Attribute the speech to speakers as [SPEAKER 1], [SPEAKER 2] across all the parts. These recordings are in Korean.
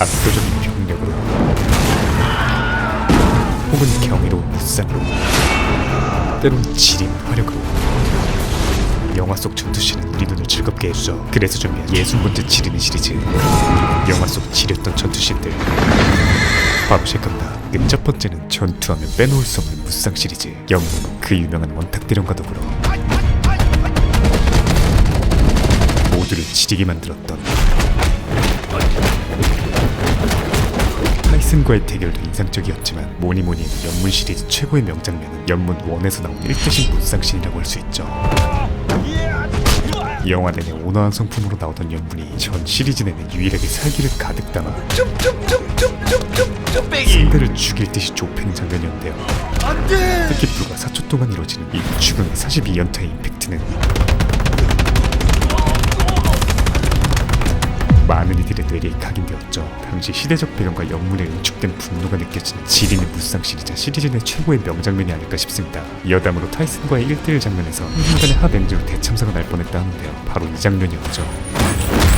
[SPEAKER 1] 압도적인 병력으로 혹은 경이로운 무쌍으로 때론 지린 화력으로 영화 속 전투씬은 우리 눈을 즐겁게 해주죠. 그래서 준비한 60번째 지리는 시리즈. 영화 속 지렸던 전투씬들. 바로 시작합니다. 그 첫 번째는 전투하면 빼놓을 수 없는 무쌍 시리즈. 영웅 그 유명한 원탁대령과 더불어 모두를 지리게 만들었던 타이슨과의 대결도 인상적이었지만 뭐니뭐니 해도 연문 시리즈 최고의 명장면은 연문 1에서 나온 1대신 무쌍신이라고 할 수 있죠. 영화 내내 온화한 성품으로 나오던 연문이 전 시리즈 내내 유일하게 살기를 가득 담아 상대를 죽일 듯이 좁히는 장면이었는데요 특히 불과 4초 동안 이루어지는 이 죽음의 42연타의 임팩트는 많은 이들의 뇌리에 각인되었죠. 당시 시대적 배경과 연문에 응축된 분노가 느껴지는 지리는 무쌍 시리즈 시리즈 내 최고의 명장면이 아닐까 싶습니다. 여담으로 타이슨과의 1대1 장면에서 한순간에 합 엔지로 대참사가 날 뻔했다 하는데요. 바로 이 장면이었죠.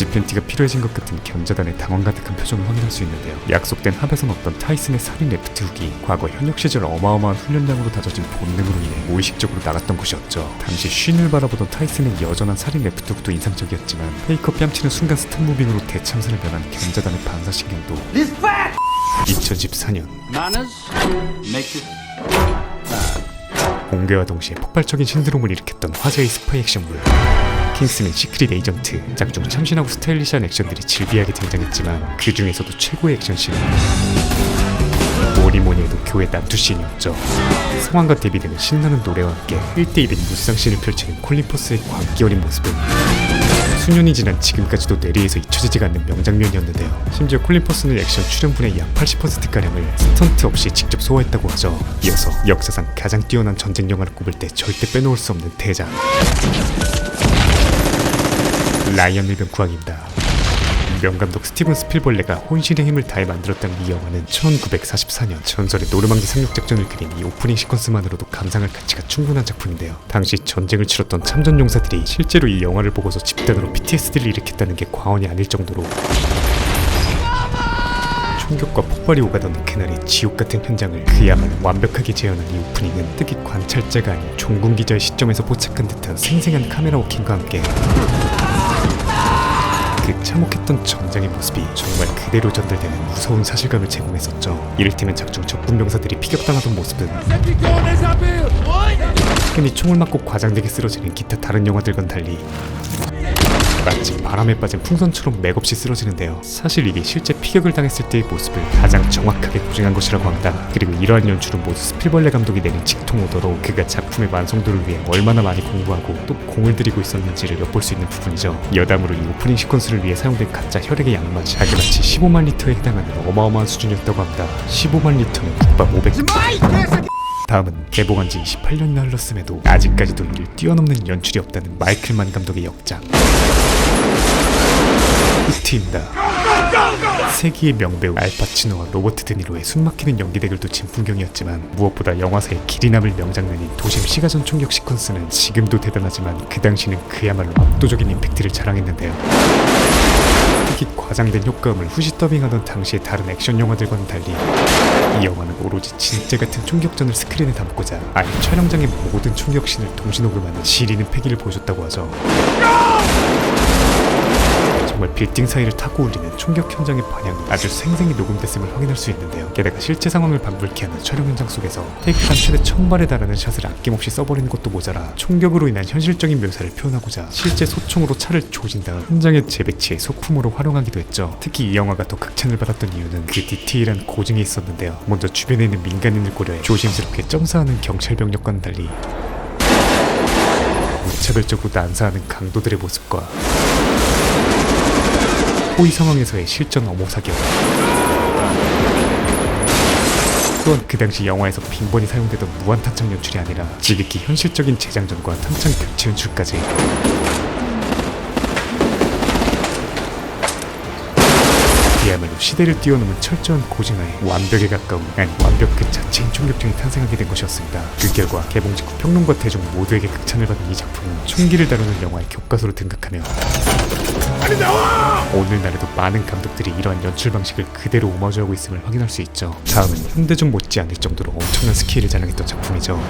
[SPEAKER 1] 지펜티가 필요해진 것 같은 견자단의 당황 가득한 표정을 확인할 수 있는데요. 약속된 합에선 없던 타이슨의 살인 레프트 훅이 과거 현역 시절 어마어마한 훈련량으로 다져진 본능으로 인해 무의식적으로 나갔던 곳이었죠. 당시 쉰을 바라보던 타이슨의 여전한 살인 레프트 훅도 인상적이었지만 페이커 뺨치는 순간 스탑 무빙으로 대참사를 면한 견자단의 반사신경도 2014년
[SPEAKER 2] Manners make it
[SPEAKER 1] 공개와 동시에 폭발적인 신드롬을 일으켰던 화제의 스파이 액션물 킹스맨 시크릿 에이전트 작중 참신하고 스타일리시한 액션들이 질비하게 등장했지만 그 중에서도 최고의 액션씬은 뭐니 뭐니 해도 교회 난투씬이었죠 상황과 대비되는 신나는 노래와 함께 1대1인 무쌍씬을 펼치는 콜린 포스의 광기 어린 모습은 수년이 지난 지금까지도 뇌리에서 잊혀지지가 않는 명장면이었는데요. 심지어 콜린 퍼스는 액션 출연분의 약 80%가량을 스턴트 없이 직접 소화했다고 하죠. 이어서 역사상 가장 뛰어난 전쟁 영화를 꼽을 때 절대 빼놓을 수 없는 대작 라이언 일병 구왕입니다. 명감독 스티븐 스필벌레가 혼신의 힘을 다해 만들었다는 이 영화는 1944년 전설의 노르망디 상륙 작전을 그린 이 오프닝 시퀀스만으로도 감상할 가치가 충분한 작품인데요. 당시 전쟁을 치렀던 참전 용사들이 실제로 이 영화를 보고서 집단으로 PTSD를 일으켰다는 게 과언이 아닐 정도로 충격과 폭발이 오가던 그날의 지옥 같은 현장을 그야말로 완벽하게 재현한 이 오프닝은 특히 관찰자가 아닌 종군 기자의 시점에서 포착한 듯한 생생한 카메라 워킹과 함께 그 참혹했던 전장의 모습이 정말 그대로 전달되는 무서운 사실감을 제공했었죠. 이를테면 작중 적군 병사들이 피격당하던 모습은 흔히 총을 맞고 과장되게 쓰러지는 기타 다른 영화들과는 달리 마치 바람에 빠진 풍선처럼 맥없이 쓰러지는데요. 사실 이게 실제 피격을 당했을 때의 모습을 가장 정확하게 고증한 것이라고 합니다. 그리고 이러한 연출은 모두 스필벌레 감독이 내린 직통 오더로 그가 작품의 완성도를 위해 얼마나 많이 공부하고 또 공을 들이고 있었는지를 엿볼 수 있는 부분이죠. 여담으로 이 오프닝 시퀀스를 위해 사용된 가짜 혈액의 양만 자그마치 15만 리터에 해당하는 어마어마한 수준이었다고 합니다. 15만 리터는 국밥 500. 다음은 개봉한 지 28년이나 흘렀음에도 아직까지도 이를 뛰어넘는 연출이 없다는 마이클만 감독의 역작 히트입니다. 세기의 명배우 알파치노와 로버트 드니로의 숨막히는 연기 대결도 진풍경이었지만 무엇보다 영화사의 길이 남을 명장면인 도심 시가전 총격 시퀀스는 지금도 대단하지만 그 당시는 그야말로 압도적인 임팩트를 자랑했는데요. 특히 과장된 효과음을 후시 더빙하던 당시의 다른 액션 영화들과는 달리 이 영화는 오로지 진짜 같은 총격전을 스크린에 담고자 아예 촬영장의 모든 총격신을 동시 녹음하는 시리는 패기를 보여줬다고 하죠. 정말 빌딩 사이를 타고 울리는 총격 현장의 반향이 아주 생생히 녹음됐음을 확인할 수 있는데요. 게다가 실제 상황을 반불케 하는 촬영 현장 속에서 테이크당 최대 천발에 달하는 샷을 아낌없이 써버리는 것도 모자라 총격으로 인한 현실적인 묘사를 표현하고자 실제 소총으로 차를 조진 다음 현장의 재배치에 소품으로 활용하기도 했죠. 특히 이 영화가 더 극찬을 받았던 이유는 그 디테일한 고증이 있었는데요. 먼저 주변에 있는 민간인을 고려해 조심스럽게 점사하는 경찰 병력과는 달리 무차별적으로 난사하는 강도들의 모습과 호위 상황에서의 실전 어모 사격 또한 그 당시 영화에서 빈번히 사용되던 무한 탄창 연출이 아니라 지극히 현실적인 재장전과 탄창 교체 연출까지 그야말로 시대를 뛰어넘은 철저한 고증하에 완벽에 가까운 아니 완벽 그 자체인 총격전이 탄생하게 된 것이었습니다. 그 결과 개봉 직후 평론가 대중 모두에게 극찬을 받은 이 작품은 총기를 다루는 영화의 교과서로 등극하며 오늘날에도 많은 감독들이 이러한 연출 방식을 그대로 오마주하고 있음을 확인할 수 있죠. 다음은 현대전 못지않을 정도로 엄청난 스케일을 자랑했던 작품이죠.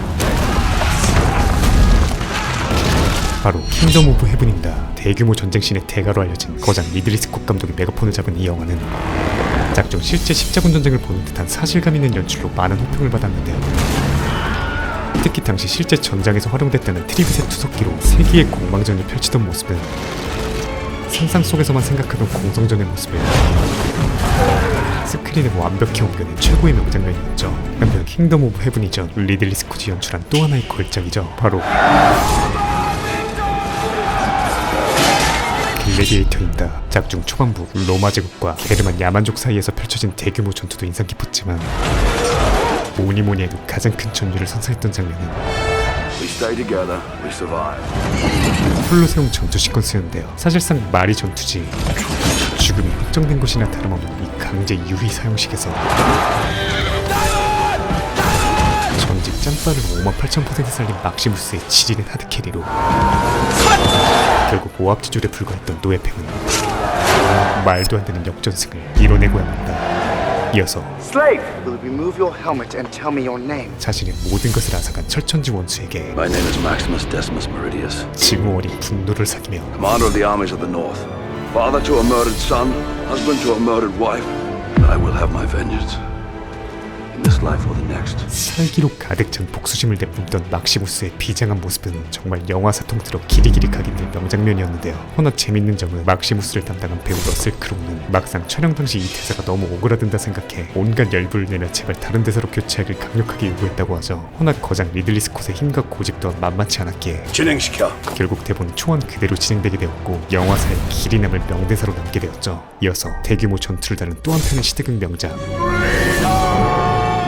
[SPEAKER 1] 바로 킹덤 오브 헤븐입니다. 대규모 전쟁씬의 대가로 알려진 거장 리들리 스콧 감독이 메가폰을 잡은 이 영화는 작중 실제 십자군 전쟁을 보는 듯한 사실감 있는 연출로 많은 호평을 받았는데요. 특히 당시 실제 전장에서 활용됐다는 트리빗의 투석기로 세기의 공방전을 펼치던 모습은 상상 속에서만 생각하던 공성전의 모습을 스크린에 완벽히 옮겨낸 최고의 명장면이었죠. 한편 킹덤 오브 헤븐 이전 리들리 스콧이 연출한 또 하나의 걸작이죠. 바로 글래디에이터입니다. 작중 초반부 로마 제국과 게르만 야만족 사이에서 펼쳐진 대규모 전투도 인상 깊었지만 뭐니 뭐니 해도 가장 큰 전율을 선사했던 장면은 콜로세움 전투 시퀀스였는데요. 사실상 말이 전투지 죽음이 확정된 것이나 다름없는 이 강제 유희 사용식에서 전직 짬바를 5만 8천 퍼센트 살린 막시무스의 지리는 하드캐리로 결국 오합지졸에 불과했던 노예팽은 말도 안 되는 역전승을 이뤄내고야 만다. 이어서
[SPEAKER 3] Slave! Will you remove your helmet and tell me your name?
[SPEAKER 1] 자신의 모든 것을 앗아간 철천지 원수에게
[SPEAKER 4] My name is Maximus Decimus Meridius,
[SPEAKER 1] 징후 어린 분노를 사기며
[SPEAKER 4] commander of the armies of the North. Father to a murdered son, husband to a murdered wife. I will have my vengeance.
[SPEAKER 1] 살기로 가득 찬 복수심을 내뿜던 막시무스의 비장한 모습은 정말 영화사 통틀어 길이길이 각인될 명장면이었는데요. 허나 재밌는 점은 막시무스를 담당한 배우 러셀 크로우는 막상 촬영 당시 이 대사가 너무 오그라든다 생각해 온갖 열불을 내며 제발 다른 대사로 교체하길 강력하게 요구했다고 하죠. 허나 거장 리들리 스콧의 힘과 고집 또한 만만치 않았기에
[SPEAKER 4] 진행시켜.
[SPEAKER 1] 결국 대본이 초안 그대로 진행되게 되었고 영화사에 길이 남을 명대사로 남게 되었죠. 이어서 대규모 전투를 다룬 또 한편의 시대극 명작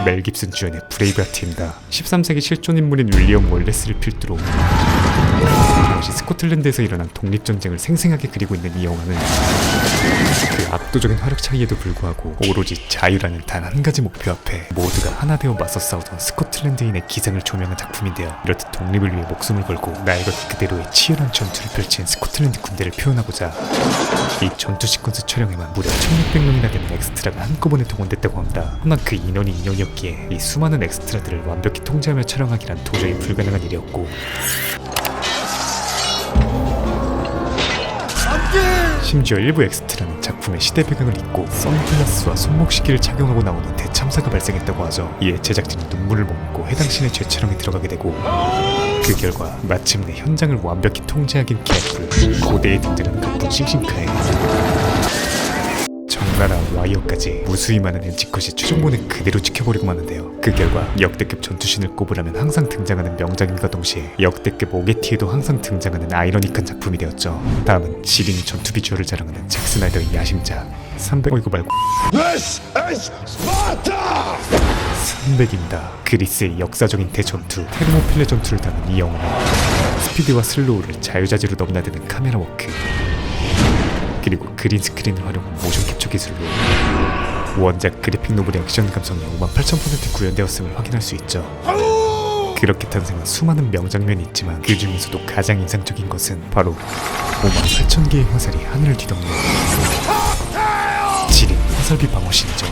[SPEAKER 1] 멜 깁슨 주연의 브레이브 하트입니다. 13세기 실존 인물인 윌리엄 월레스를 필두로 당시 스코틀랜드에서 일어난 독립전쟁을 생생하게 그리고 있는 이 영화는 그 압도적인 화력 차이에도 불구하고 오로지 자유라는 단 한 가지 목표 앞에 모두가 하나 되어 맞서 싸우던 스코틀랜드인의 기상을 조명한 작품인데요. 이렇듯 독립을 위해 목숨을 걸고 날것 그대로의 치열한 전투를 펼친 스코틀랜드 군대를 표현하고자 이 전투 시퀀스 촬영에만 무려 1600명이나 되는 엑스트라가 한꺼번에 동원됐다고 합니다. 하나 그 인원이 인원이었기에 이 수많은 엑스트라들을 완벽히 통제하며 촬영하기란 도저히 불가능한 일이었고 심지어 일부 엑스트라는 작품의 시대 배경을 잊고 선글라스와 손목시계를 착용하고 나오는 대참사가 발생했다고 하죠. 이에 제작진이 눈물을 머금고 해당 씬의 재촬영에 들어가게 되고 그 결과 마침내 현장을 완벽히 통제하긴 기약불 고대에 등장한 가쁜 싱싱카에 와이어까지 무수히 많은 엔치컷이 최종본에 그대로 지켜버리고 마는데요. 그 결과 역대급 전투신을 꼽으라면 항상 등장하는 명작인과 동시에 역대급 오게티에도 항상 등장하는 아이러니한 작품이 되었죠. 다음은 지린 전투 비주얼을 자랑하는 잭 스나이더의 야심작 300... 어이구 말고
[SPEAKER 5] This is Sparta!
[SPEAKER 1] 300입니다. 그리스의 역사적인 대전투 테르모필레 전투를 다룬 이 영화는 스피드와 슬로우를 자유자재로 넘나드는 카메라 워크 그리고 그린 스크린을 활용한 모션 캡처 기술로 원작 그래픽 노블의 액션 감성이 5만 8천% 구현되었음을 확인할 수 있죠. 그렇게 탄생한 수많은 명장면이 있지만 그 중에서도 가장 인상적인 것은 바로 5만 8천 개의 화살이 하늘을 뒤덮는 지린 화살비 방어신이죠.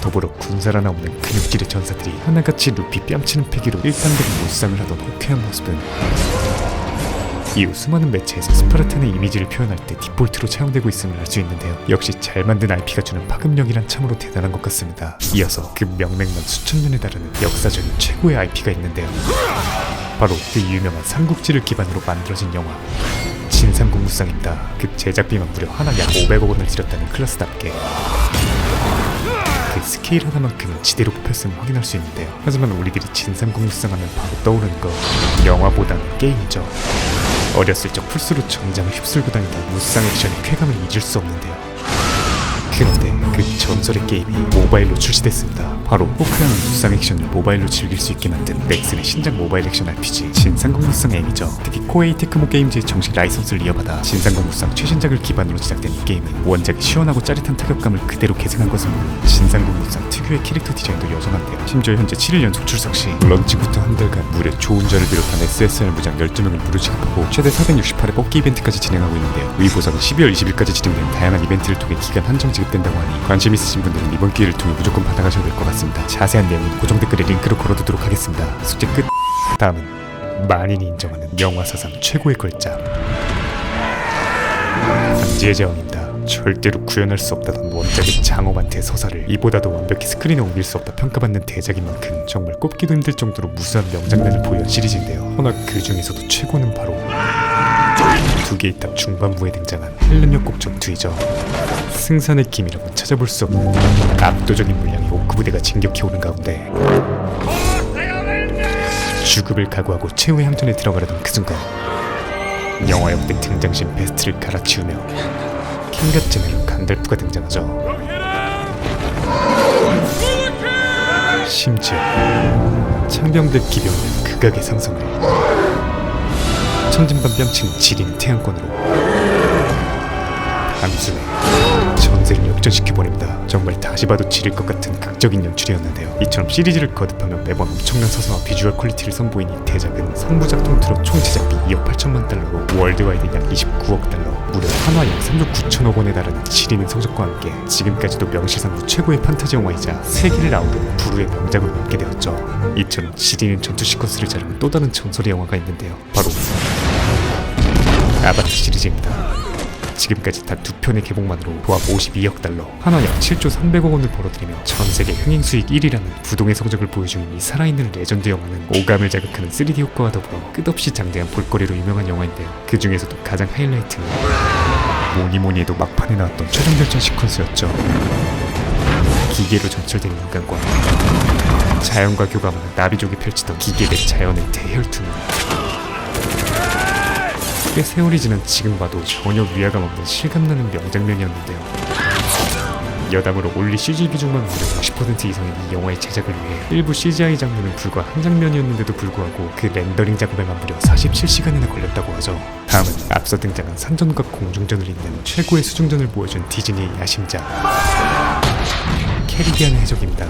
[SPEAKER 1] 더불어 군살 하나 없는 근육질의 전사들이 하나같이 눕히 뺨치는 패기로 일단적인 무쌍을 하던 호쾌한 모습은 이후 수많은 매체에서 스파르탄의 이미지를 표현할 때 디폴트로 차용되고 있음을 알 수 있는데요. 역시 잘 만든 IP가 주는 파급력이란 참으로 대단한 것 같습니다. 이어서 그 명맥만 수천 년에 달하는 역사적인 최고의 IP가 있는데요. 바로 그 유명한 삼국지를 기반으로 만들어진 영화 진삼국무쌍입니다. 그 제작비만 무려 하나 약 500억 원을 들였다는 클래스답게 그 스케일 하나만큼은 지대로 뽑혔음을 확인할 수 있는데요. 하지만 우리들이 진삼국무쌍 하면 바로 떠오르는 거 영화보다는 게임이죠. 어렸을 적 풀스로 전장을 휩쓸고 다니던 무쌍 액션의 쾌감을 잊을 수 없는데요. 그런데 그 전설의 게임이 모바일로 출시됐습니다. 바로 포크라는 무쌍 액션을 모바일로 즐길 수 있게 만든 넥슨의 신작 모바일 액션 RPG 진상공무쌍 M이죠. 특히 코에이 테크모 게임즈의 정식 라이선스를 이어받아 진상공무쌍 최신작을 기반으로 제작된 이 게임은 원작의 시원하고 짜릿한 타격감을 그대로 계승한 것은 물론 진상공무쌍 특유의 캐릭터 디자인도 여전한데요. 심지어 현재 7일 연속 출석 시 런칭부터 한 달간 무려 조운전을 비롯한 SSR 무장 12명을 무료 지급하고 최대 468회 뽑기 이벤트까지 진행하고 있는데요. 의 보상은 12월 20일까지 진행된 다양한 이벤트를 통해 기간 한정 지급된다고 하니 관심 있으신 분들은 이번 기회를 통해 무조건 받아가셔야 될 것 같습니다. 자세한 내용은 고정 댓글에 링크로 걸어두도록 하겠습니다. 숙제 끝. 다음은 만인이 인정하는 영화 사상 최고의 걸작 반지의 제왕입니다. 절대로 구현할 수 없다던 원작의 장엄한 대 서사를 이보다도 완벽히 스크린에 옮길 수 없다 평가받는 대작인 만큼 정말 꼽기도 힘들 정도로 무수한 명장면을 보유한 시리즈인데요. 허나 그 중에서도 최고는 바로 두 개의 탑 중반부에 등장한 헬렌 역 곡 전투이죠. 승산의 기미라고 찾아볼 수 없는 압도적인 물량의 오크 부대가 진격해 오는 가운데 죽음을 각오하고 최후의 함정에 들어가려던 그 순간 영화 역대 등장신 베스트를 갈아치우며 제네럴 간달프가 등장하죠. 심지어 창병들 기병은 극악의 상성을 천진반병칭 지린 태양권으로 전세를 역전시켜 버립니다. 정말 다시 봐도 지릴 것 같은 극적인 연출이었는데요. 이처럼 시리즈를 거듭하며 매번 엄청난 서사와 비주얼 퀄리티를 선보인 이 대작은 3부작 통틀어 총 제작비 2억 8천만 달러로 월드와이드 약 29억 달러 무려 한화 약 3조 9천억 원에 달하는 지리는 성적과 함께 지금까지도 명실상부 최고의 판타지 영화이자 세기를 아우르는 부르의 명작으로 남게 되었죠. 이처럼 지리는 전투 시퀀스를 자르는 또 다른 전설의 영화가 있는데요. 바로 아바타 시리즈입니다. 지금까지 단 두 편의 개봉만으로 도합 52억 달러, 한화 약 7조 300억 원을 벌어들이며 전 세계 흥행 수익 1위라는 부동의 성적을 보여주는 이 살아있는 레전드 영화는 오감을 자극하는 3D 효과와 더불어 끝없이 장대한 볼거리로 유명한 영화인데요. 그 중에서도 가장 하이라이트는 뭐니 뭐니 해도 막판에 나왔던 최종 결전 시퀀스였죠. 기계로 전철된 인간과 자연과 교감하는 나비족이 펼치던 기계 대 자연의 대혈투는 꽤 세월이 지난 지금 봐도 전혀 위화감 없는 실감나는 명장면이었는데요. 여담으로 올리 CG 비중만 무려 60% 이상인 이 영화의 제작을 위해 일부 CGI 장면은 불과 한 장면이었는데도 불구하고 그 렌더링 작업에만 무려 47시간이나 걸렸다고 하죠. 다음은 앞서 등장한 산전과 공중전을 잇는 최고의 수중전을 보여준 디즈니의 야심작 캐리비안 해적입니다.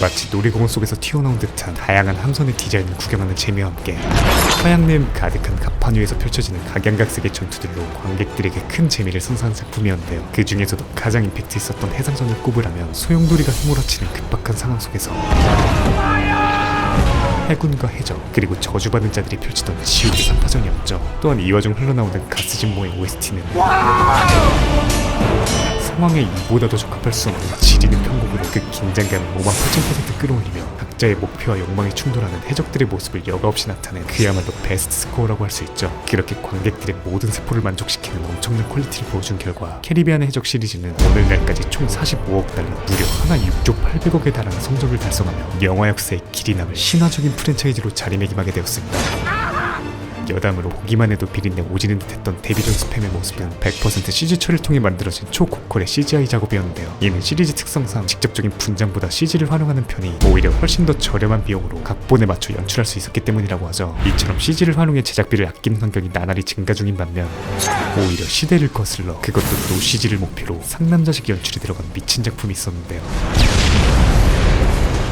[SPEAKER 1] 마치 놀이공원 속에서 튀어나온 듯한 다양한 함선의 디자인을 구경하는 재미와 함께 화양냄 가득한 갑판 위에서 펼쳐지는 각양각색의 전투들로 관객들에게 큰 재미를 선사한 작품이었는데요. 그 중에서도 가장 임팩트 있었던 해상전을 꼽으라면 소용돌이가 휘몰아치는 급박한 상황 속에서 해군과 해적 그리고 저주받은 자들이 펼치던 지옥의 산파전이었죠. 또한 이 와 중 흘러나오는 가스진모의 OST는 상황에 이보다도 적합할 수 없는 지리는 편곡으로 그 긴장감을 5만 8천% 끌어올리며 각자의 목표와 욕망이 충돌하는 해적들의 모습을 여과 없이 나타낸 그야말로 베스트 스코어라고 할 수 있죠. 그렇게 관객들의 모든 세포를 만족시키는 엄청난 퀄리티를 보여준 결과 캐리비안 해적 시리즈는 오늘날까지 총 45억 달러 무려 하나 6조 800억에 달하는 성적을 달성하며 영화 역사의 길이 남을 신화적인 프랜차이즈로 자리매김하게 되었습니다. 여담으로 보기만 해도 비린내 오지는 듯했던 데뷔전 스팸의 모습은 100% CG 처리를 통해 만들어진 초고퀄의 CGI 작업이었는데요. 이는 시리즈 특성상 직접적인 분장보다 CG를 활용하는 편이 오히려 훨씬 더 저렴한 비용으로 각본에 맞춰 연출할 수 있었기 때문이라고 하죠. 이처럼 CG를 활용해 제작비를 아끼는 환경이 나날이 증가 중인 반면 오히려 시대를 거슬러 그것도 노 CG를 목표로 상남자식 연출이 들어간 미친 작품이 있었는데요.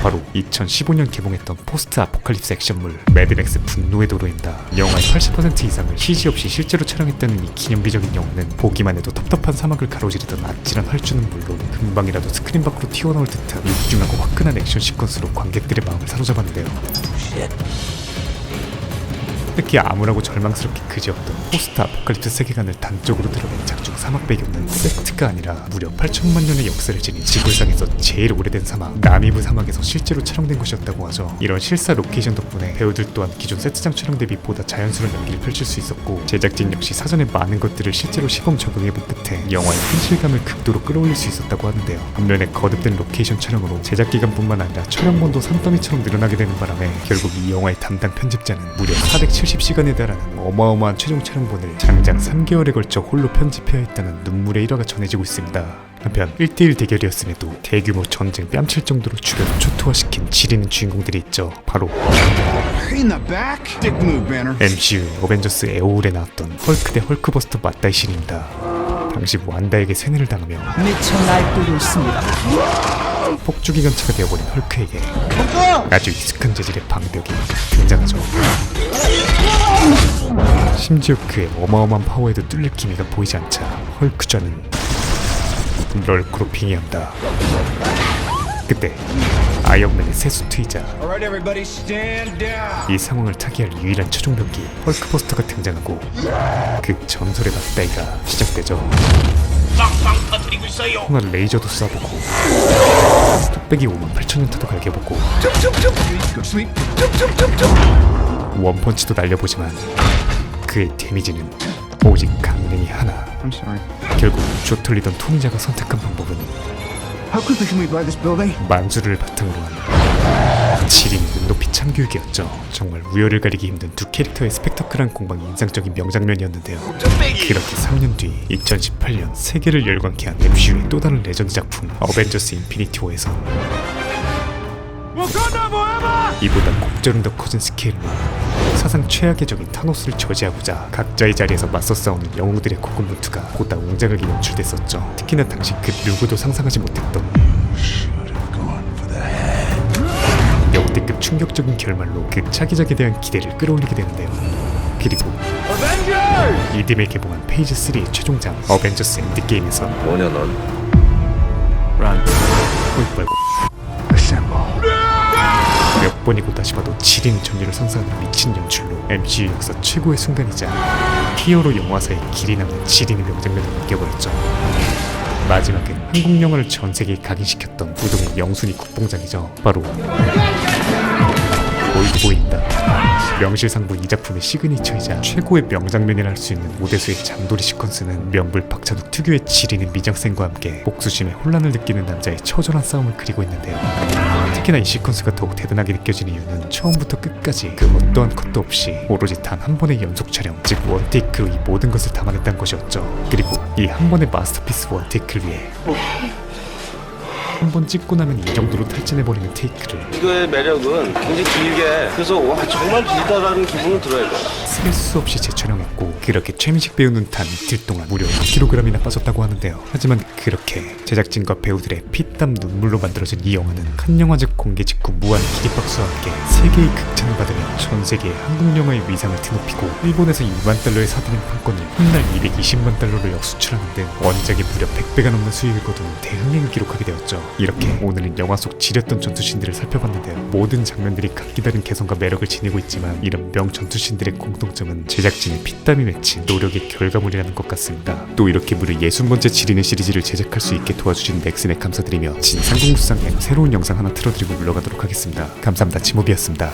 [SPEAKER 1] 바로 2015년 개봉했던 포스트 아포칼립스 액션물 매드맥스 분노의 도로입니다. 영화의 80% 이상을 CG 없이 실제로 촬영했다는 이 기념비적인 영화는 보기만 해도 텁텁한 사막을 가로지르던 아찔한 활주는 물론 금방이라도 스크린 밖으로 튀어나올 듯한 육중하고 화끈한 액션 시퀀스로 관객들의 마음을 사로잡았는데요. 특히 암울하고 절망스럽게 그지없던 포스트 아포칼립스 세계관을 단적으로 드러낸 작중 사막 배경은 세트가 아니라 무려 8천만 년의 역사를 지닌 지구상에서 제일 오래된 사막 나미브 사막에서 실제로 촬영된 곳이었다고 하죠. 이런 실사 로케이션 덕분에 배우들 또한 기존 세트장 촬영 대비 보다 자연스러운 연기를 펼칠 수 있었고 제작진 역시 사전에 많은 것들을 실제로 시범 적용해본 끝에 영화의 현실감을 극도로 끌어올릴 수 있었다고 하는데요. 반면에 거듭된 로케이션 촬영으로 제작 기간뿐만 아니라 촬영본도 산더미처럼 늘어나게 되는 바람에 결국 이 영화의 담당 편집자는 무려 470 시간에 달하는 어마어마한 최종 촬영본을 장장 3개월에 걸쳐 홀로 편집해야 했다는 눈물의 일화가 전해지고 있습니다. 한편 1대1 대결이었음에도 대규모 전쟁 뺨칠 정도로 주변을 초토화시킨 지리는 주인공들이 있죠. 바로
[SPEAKER 5] In the back. Dick move, Banner.
[SPEAKER 1] MCU 어벤져스 에오울에 나왔던 헐크 대 헐크버스터 맞다이 신입니다. 당시 완다에게 세뇌를 당하며
[SPEAKER 6] 미쳐 날뛰고 있습니다.
[SPEAKER 1] 폭주기관차가 되어버린 헐크에게 아주 익숙한 재질의 방벽이 등장하죠. 심지어 그의 어마어마한 파워에도 뚫릴 기미가 보이지 않자 헐크전은 럴크로 빙의한다. 그때 아이언맨의 세수트이자. 이 상황을 타개할 유일한 최종 병기 헐크버스터가 등장하고 그 전설의 맞다이가 시작되죠. 하나 레이저도 쏴보고 뚝배기 5만 8천 연타도 갈겨보고. 원펀치도 날려보지만 그의 데미지는 오직 강냉이 하나
[SPEAKER 5] I'm sorry.
[SPEAKER 1] 결국 조틀리던 토니자가 선택한 방법은
[SPEAKER 5] How quickly can we buy this building?
[SPEAKER 1] 만수를 바탕으로 한 지린 눈높이 참교육이었죠. 정말 우열을 가리기 힘든 두 캐릭터의 스펙터클한 공방이 인상적인 명장면이었는데요. 그렇게 3년 뒤 2018년 세계를 열광케 한 MCU의 또 다른 레전드 작품 어벤져스 인피니티 워에서 이보다 곡절은 더 커진 스케일로 사상 최악의 적인 타노스를 저지하고자 각자의 자리에서 맞서 싸우는 영웅들의 고군분투가 보다 웅장하게 연출됐었죠. 특히나 당시 그 누구도 상상하지 못했던 충격적인 결말로 그 차기작에 대한 기대를 끌어올리게 되는데요. 그리고 이듬해 개봉한 페이지 3의 최종장 어벤져스 엔드게임에서
[SPEAKER 4] 뭐냐 넌?
[SPEAKER 1] 꿀 빨고 몇 번이고 다시 봐도 지린 전율을 상상하는 미친 연출로 MCU 역사 최고의 순간이자 히어로 영화사의 길이 남는 지린의 명장면을 남겨버렸죠. 마지막은 한국 영화를 전 세계에 각인시켰던 부동의 영순위 국뽕장이죠. 바로 보이입니다. 명실상부 이 작품의 시그니처이자 최고의 명장면이라 할 수 있는 오대수의 장도리 시퀀스는 명불 박찬욱 특유의 지리는 미장센과 함께 복수심에 혼란을 느끼는 남자의 처절한 싸움을 그리고 있는데요. 특히나 이 시퀀스가 더욱 대단하게 느껴지는 이유는 처음부터 끝까지 그 어떠한 컷도 없이 오로지 단 한 번의 연속 촬영, 즉 원테이크로 이 모든 것을 담아냈다는 것이었죠. 그리고 이 한 번의 마스터피스 원테이크를 위해 한 번 찍고 나면 이 정도로 탈진해버리는 테이크를
[SPEAKER 7] 이거의 매력은 굉장히 길게 그래서 와 정말 길다라는 기분은 들어요.
[SPEAKER 1] 쓸수 없이 재촬영했고 그렇게 최민식 배우는 단 이틀 동안 무려 2kg이나 빠졌다고 하는데요. 하지만 그렇게 제작진과 배우들의 피땀 눈물로 만들어진 이 영화는 칸 영화제 공개 직후 무한 기립박수와 함께 세계의 극찬을 받으며 전 세계의 한국 영화의 위상을 드높이고 일본에서 2만 달러의 사들인 한달 220만 달러를 역수출하는 등 원작의 무려 100배가 넘는 수익을 거두는 대흥행을 기록하게 되었죠. 이렇게 오늘은 영화 속 지렸던 전투신들을 살펴봤는데요. 모든 장면들이 각기 다른 개성과 매력을 지니고 있지만 이런 명 전투신들의 공통점은 제작진의 피땀이 맺힌 노력의 결과물이라는 것 같습니다. 또 이렇게 무려 60번째 지리는 시리즈를 제작할 수 있게 도와주신 넥슨에 감사드리며 진상공수상에 새로운 영상 하나 틀어드리고 물러가도록 하겠습니다. 감사합니다. 지모비였습니다.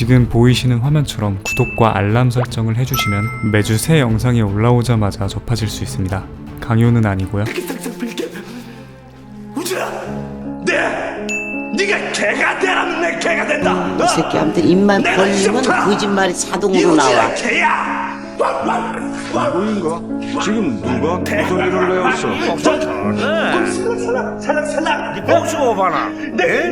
[SPEAKER 1] 지금 보이시는 화면처럼 구독과 알람 설정을 해주시면 매주 새 영상이 올라오자마자 접하실 수 있습니다. 강요는 아니고요.
[SPEAKER 5] 네가 개가 되라면 내 개가 된다.
[SPEAKER 8] 이 새끼한테 입만 벌리면 거짓말이 자동으로 나와.
[SPEAKER 5] 개야. 누구인가? 지금 누가 무더기를 내었어?
[SPEAKER 7] 살랑 살랑 네 복수 오바나. 네?